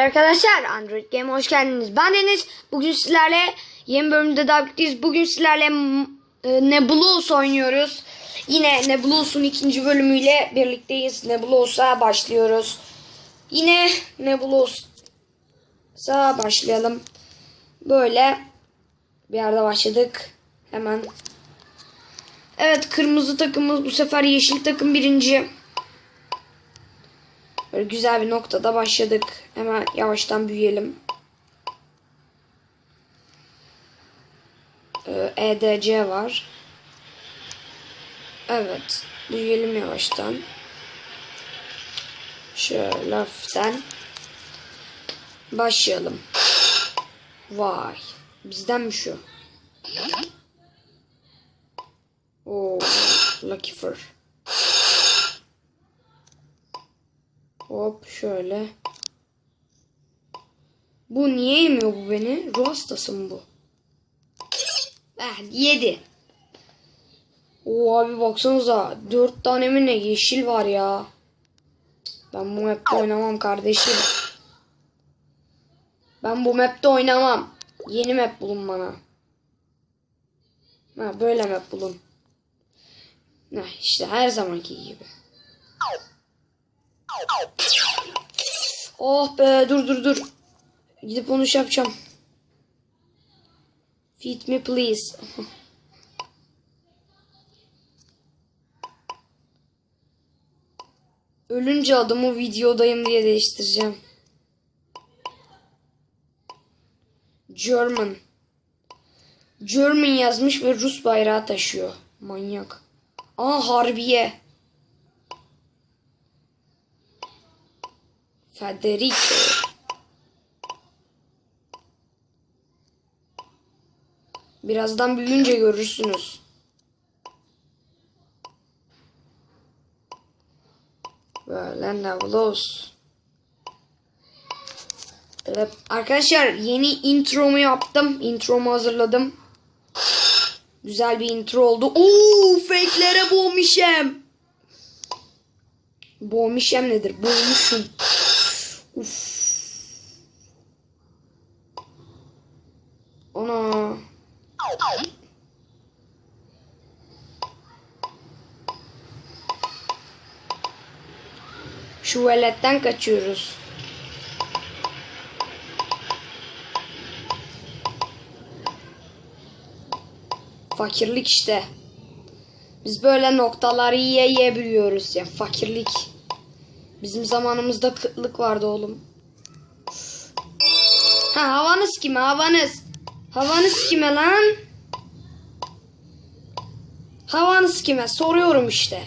Merhabalar arkadaşlar. Android Game'e hoş geldiniz. Ben Deniz. Bugün sizlerle yeni bölümde daha birlikteyiz. Bugün sizlerle e, Nebulous oynuyoruz. Yine Nebulous'un ikinci bölümüyle birlikteyiz. Nebulous'a başlıyoruz. Yine Nebulous'a başlayalım. Böyle bir yerde başladık. Hemen. Evet kırmızı takımımız bu sefer yeşil takım birinci. Böyle güzel bir noktada başladık. Hemen yavaştan büyüyelim. Ee, EDC var. Evet. Büyüyelim yavaştan. Şöyle hafiften. Başlayalım. Vay. Bizden mi şu? Oo, Lucky Fur. Hop şöyle. Bu niye yemiyor bu beni? Ruh hastası mı bu? Eh yedi. Oo abi baksanıza. Dört tane mi ne yeşil var ya. Ben bu map'te oynamam kardeşim. Ben bu map'te oynamam. Yeni map bulun bana. Ha böyle map bulun. Ha işte her zamanki gibi. Oh be dur dur dur. Gidip onu şey yapacağım. Feed me please. Ölünce adımı videodayım diye değiştireceğim. German. German yazmış ve Rus bayrağı taşıyor. Manyak. Aa Harbiye. Federico. Birazdan büyüyünce görürsünüz. Böyle Navlos. Evet, arkadaşlar yeni intromu yaptım. Intromu hazırladım. Güzel bir intro oldu. Oo, fake'lere boğmuşum. Boğmuşum nedir? Boğmuşum. Uf. Ana. Şu veletten kaçıyoruz. Fakirlik işte. Biz böyle noktaları yiye yiye büyüyoruz ya. Fakirlik. Bizim zamanımızda kıtlık vardı oğlum. Ha havanız kime havanız? Havanız kime lan? Havanız kime? Soruyorum işte.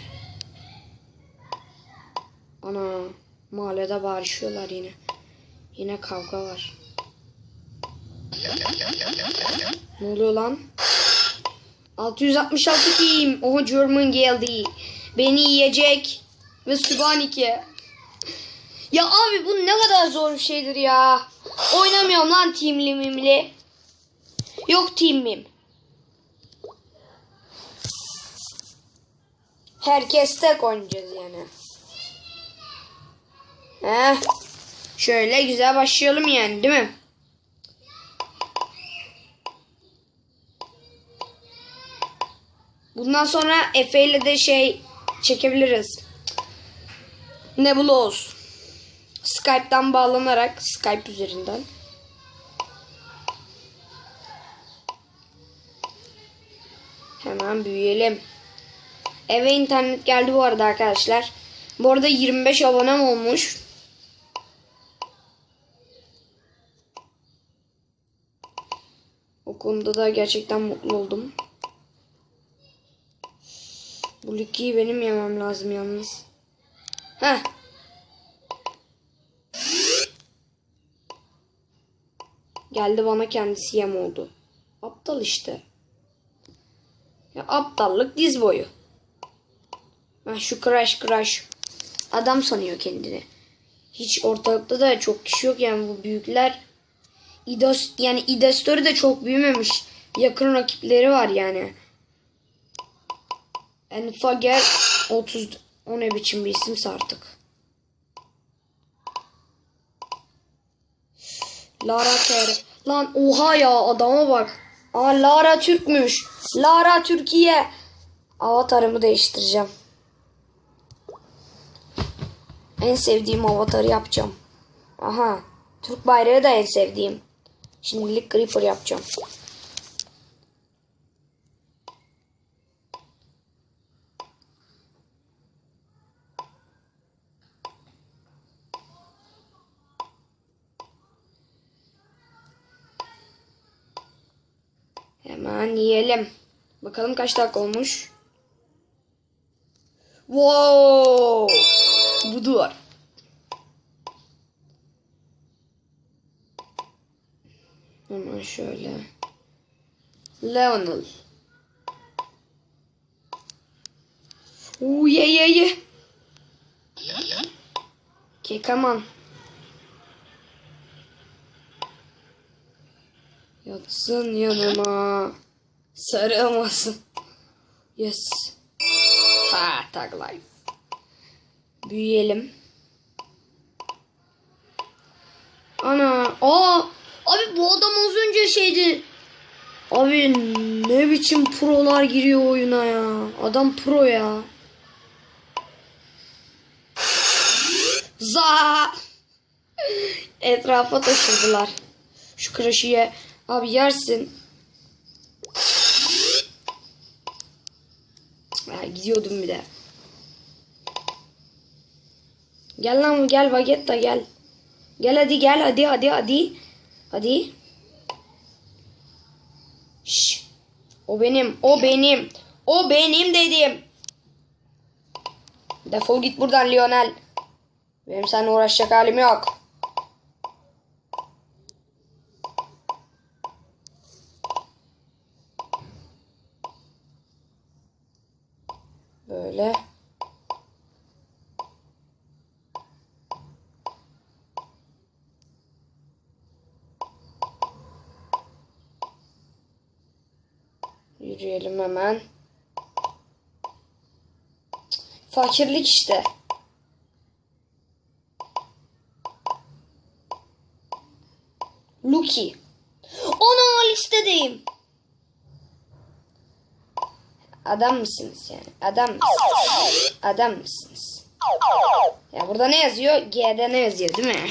Ana mahallede bağırışıyorlar yine. Yine kavga var. Ne oluyor lan? 666 kim? Oha German geldi. Beni yiyecek. Ve Sübhanike. Ya abi bu ne kadar zor bir şeydir ya. Oynamıyorum lan teamli mimli. Yok teamim. Herkes tek oynayacağız yani. Heh. Şöyle güzel başlayalım yani değil mi? Bundan sonra Efe ile de şey çekebiliriz. Nebulous. Skype'dan bağlanarak Skype üzerinden. Hemen büyüyelim. Eve internet geldi bu arada arkadaşlar. Bu arada 25 abonem olmuş. O konuda da gerçekten mutlu oldum. Bu likiyi benim yemem lazım yalnız. Heh. Geldi bana kendisi yem oldu. Aptal işte. Ya aptallık diz boyu. Ha, şu crash crash. Adam sanıyor kendini. Hiç ortalıkta da çok kişi yok yani bu büyükler. İdos yani İdastörü de çok büyümemiş. Yakın rakipleri var yani. Enfager 30 o ne biçim bir isimse artık. Lara TR. Lan oha ya adama bak. Aa Lara Türkmüş. Lara Türkiye. Avatarımı değiştireceğim. En sevdiğim avatarı yapacağım. Aha. Türk bayrağı da en sevdiğim. Şimdilik Creeper yapacağım. Yiyelim. Bakalım kaç dakika olmuş. Wow! Budur. Hemen şöyle. Leonel. Oo ye ye ye. Kekaman. Yatsın yanıma. Sarılmasın. Yes. Ha tag life. Büyüyelim. Ana. Aa. Abi bu adam az önce şeydi. Abi ne biçim prolar giriyor oyuna ya. Adam pro ya. Za. Etrafa taşıdılar. Şu kraşiye. Abi yersin. Ha, gidiyordum bir de. Gel lan gel Vegeta gel. Gel hadi gel hadi hadi hadi. Hadi. Şş. O benim. O benim. O benim dedim. Defol git buradan Lionel. Benim seninle uğraşacak halim yok. Böyle. Yürüyelim hemen. Fakirlik işte. Lucky. Ona listedeyim. Adam mısınız yani? Adam mısınız? Adam mısınız? Ya burada ne yazıyor? G'de ne yazıyor değil mi?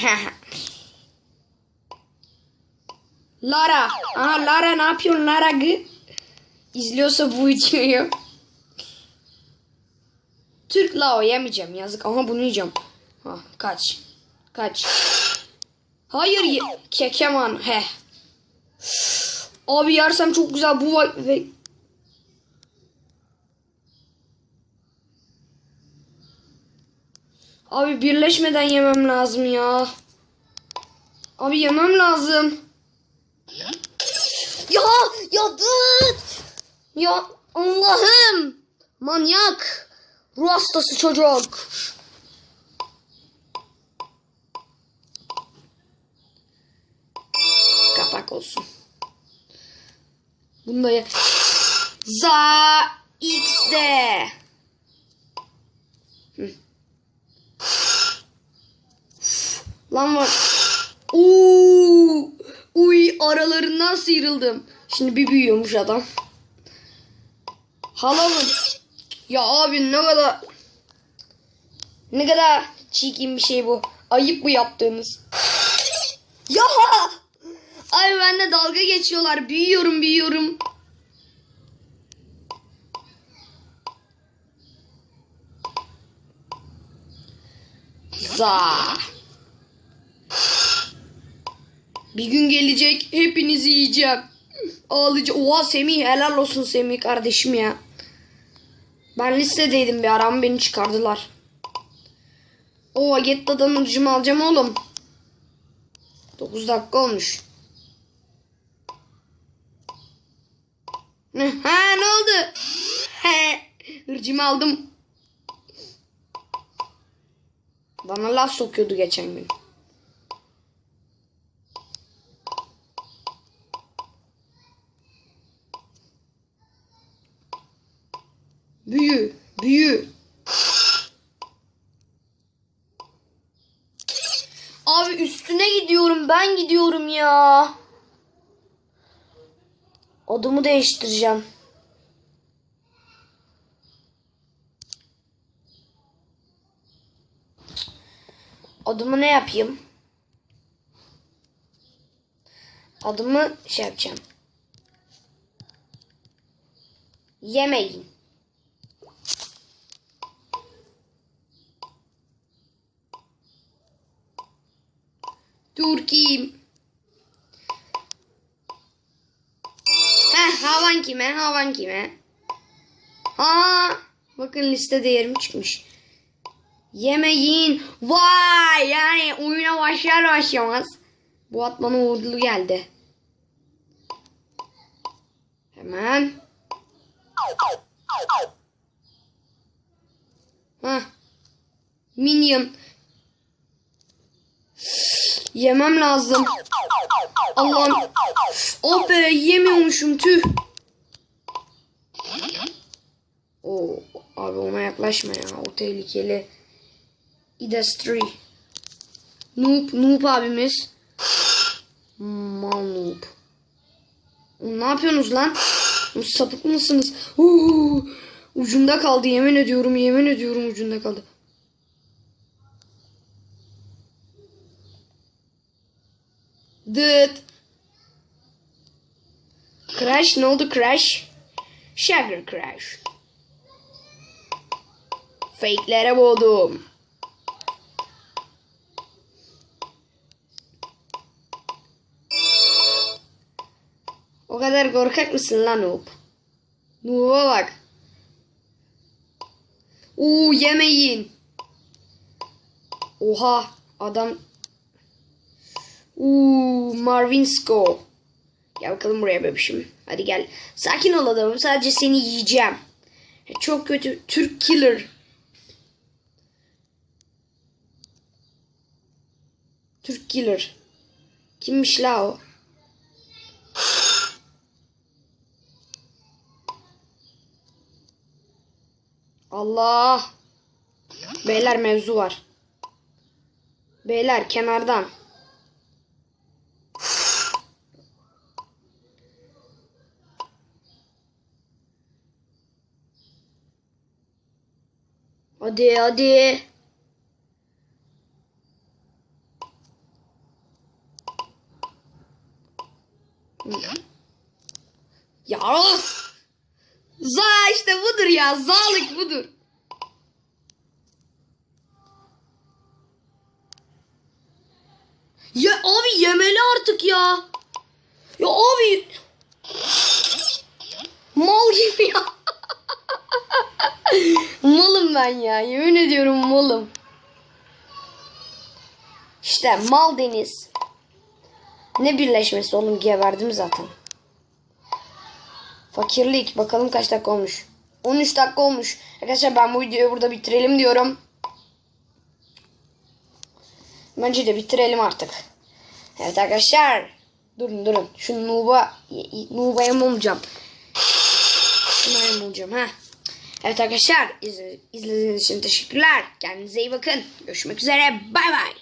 Lara. Aha Lara ne yapıyorsun Lara gı? İzliyorsa bu videoyu. Türk la o yemeyeceğim yazık. Aha bunu yiyeceğim. Ha, kaç. Kaç. Hayır ye kekeman he. Abi yersem çok güzel bu ve Abi birleşmeden yemem lazım ya. Abi yemem lazım. Ya ya dıt. Ya Allah'ım. Manyak. Ruh hastası çocuk. Kapak olsun. Bunda ya. Za X'de. Lan var. Uuu. Uy aralarından sıyrıldım. Şimdi bir büyüyormuş adam. Halalım. Ya abi ne kadar ne kadar çirkin bir şey bu. Ayıp bu yaptığınız. Ya! Ay benimle dalga geçiyorlar. Büyüyorum büyüyorum. Za. Bir gün gelecek hepinizi yiyeceğim. Ağlayacağım. Oha Semih helal olsun Semih kardeşim ya. Ben listedeydim bir aram beni çıkardılar. O Agetta'dan ucumu alacağım oğlum. 9 dakika olmuş. Ha ne oldu? He, hırcımı aldım. Bana laf sokuyordu geçen gün. Büyü, büyü. Abi üstüne gidiyorum. Ben gidiyorum ya. Adımı değiştireceğim. Adımı ne yapayım? Adımı şey yapacağım. Yemeyin. Türkiye'yim. Heh havan kime? Havan kime? Aa, bakın liste değerim çıkmış. Yemeyin. Vay yani oyuna başlar başlamaz. Bu at bana uğurlu geldi. Hemen. Hah. Minion. Yemem lazım. Allah'ım. Oh be yemiyormuşum tüh. Oo, abi ona yaklaşma ya. O tehlikeli. Industry. Noob, noob abimiz. Mal noob. Ne yapıyorsunuz lan? Sapık mısınız? Oo, ucunda kaldı yemin ediyorum yemin ediyorum ucunda kaldı. Dıt. Crash ne oldu Crash? Sugar Crash. Fake'lere boğdum. Kadar korkak mısın lan Noob? Noob'a bak. Uuu yemeyin. Oha adam. Uuu Marvinsko. Gel bakalım buraya bebişim. Hadi gel. Sakin ol adamım. Sadece seni yiyeceğim. Çok kötü. Türk killer. Türk killer. Kimmiş la o? Allah. Beyler mevzu var. Beyler kenardan. Hadi hadi. Ya of! Za işte budur ya. Zalık budur. Ya abi yemeli artık ya. Ya abi. Mal gibi ya. malım ben ya. Yemin ediyorum malım. İşte mal deniz. Ne birleşmesi oğlum geberdim zaten. Fakirlik. Bakalım kaç dakika olmuş. 13 dakika olmuş. Arkadaşlar ben bu videoyu burada bitirelim diyorum. Bence de bitirelim artık. Evet arkadaşlar. Durun durun. Şu Nuba Nuba'ya mı olacağım? Şunlara mı olacağım ha? Evet arkadaşlar izle- izlediğiniz için teşekkürler. Kendinize iyi bakın. Görüşmek üzere. Bay bay.